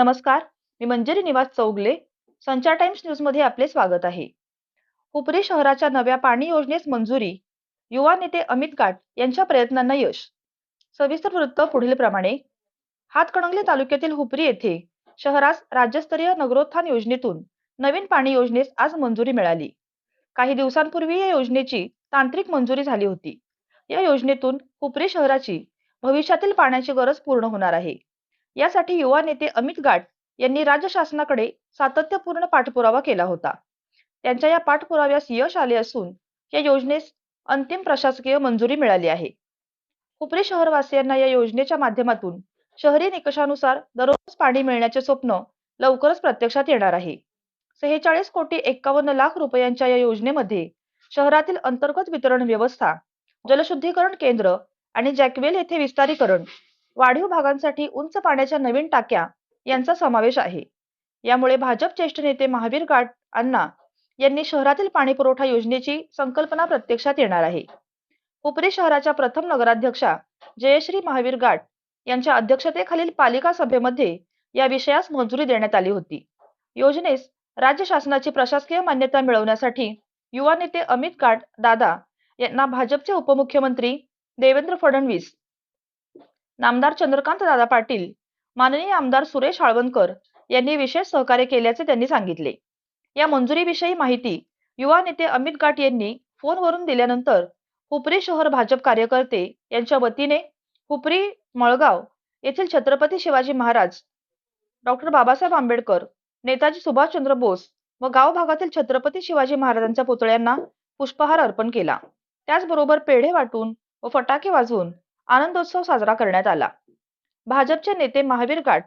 नमस्कार मी मंजरी निवास चौगले संचार टाइम्स न्यूजमध्ये आपले स्वागत आहे. हुपरी शहराच्या नव्या पाणी योजनेस मंजुरी युवा नेते अमित गाट यांच्या प्रयत्नांना यश. सविस्तर वृत्त पुढील प्रमाणे. हातकणंगले तालुक्यातील हुपरी येथे शहरास राज्यस्तरीय नगरोत्थान योजनेतून नवीन पाणी योजनेस आज मंजुरी मिळाली. काही दिवसांपूर्वी या योजनेची तांत्रिक मंजुरी झाली होती. या योजनेतून हुपरी शहराची भविष्यातील पाण्याची गरज पूर्ण होणार आहे. यासाठी युवा नेते अमित गाट यांनी राज्य शासनाकडे सातत्यपूर्ण पाठपुरावा केला होता. त्यांच्या या पाठपुराव्यास यश आले असून या योजनेस अंतिम प्रशासकीय मंजुरी मिळाली आहे. उपरी शहरवासियांना या योजनेच्या माध्यमातून शहरी निकषानुसार दररोज पाणी मिळण्याचे स्वप्न लवकरच प्रत्यक्षात येणार आहे. सेहेचाळीस कोटी एक्कावन्न लाख रुपयांच्या या योजनेमध्ये शहरातील अंतर्गत वितरण व्यवस्था जलशुद्धीकरण केंद्र आणि जॅकवेल येथे विस्तारीकरण वाढीव भागांसाठी उंच पाण्याच्या नवीन टाक्या यांचा समावेश आहे. यामुळे भाजप ज्येष्ठ नेते महावीर गाट अण्णा यांनी शहरातील पाणी पुरवठा योजनेची संकल्पना प्रत्यक्षात येणार आहे. उपरी शहराच्या प्रथम नगराध्यक्षा जयश्री महावीर गाट यांच्या अध्यक्षतेखालील पालिका सभेमध्ये या विषयास मंजुरी देण्यात आली होती. योजनेस राज्य शासनाची प्रशासकीय मान्यता मिळवण्यासाठी युवा नेते अमित गाट दादा यांना भाजपचे उपमुख्यमंत्री देवेंद्र फडणवीस नामदार चंद्रकांत दादा पाटील माननीय आमदार सुरेश आळवणकर यांनी विशेष सहकार्य केल्याचे त्यांनी सांगितले. या मंजुरीविषयी माहिती युवा नेते अमित गाट यांनी फोनवरून दिल्यानंतर हुपरी शहर भाजप कार्यकर्ते यांच्या वतीने हुपरी मळगाव येथील छत्रपती शिवाजी महाराज डॉक्टर बाबासाहेब आंबेडकर नेताजी सुभाषचंद्र बोस व गाव भागातील छत्रपती शिवाजी महाराजांच्या पुतळ्यांना पुष्पहार अर्पण केला. त्याचबरोबर पेढे वाटून व फटाके वाजवून आनंदोत्सव साजरा करण्यात आला. भाजपचे नेते महावीर गाट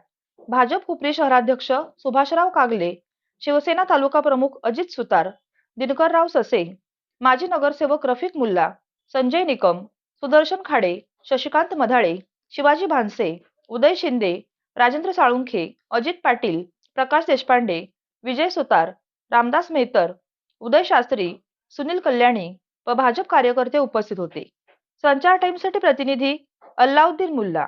भाजप हुपरी शहराध्यक्ष सुभाषराव कागले शिवसेना तालुका प्रमुख अजित सुतार दिनकरराव ससे माजी नगरसेवक रफिक मुल्ला संजय निकम सुदर्शन खाडे शशिकांत मधाळे शिवाजी भानसे उदय शिंदे राजेंद्र साळुंखे अजित पाटील प्रकाश देशपांडे विजय सुतार रामदास मेहतर उदय शास्त्री सुनील कल्याणी व भाजप कार्यकर्ते उपस्थित होते. संचार टाइम्ससाठी प्रतिनिधी अल्लाउद्दीन मुल्ला.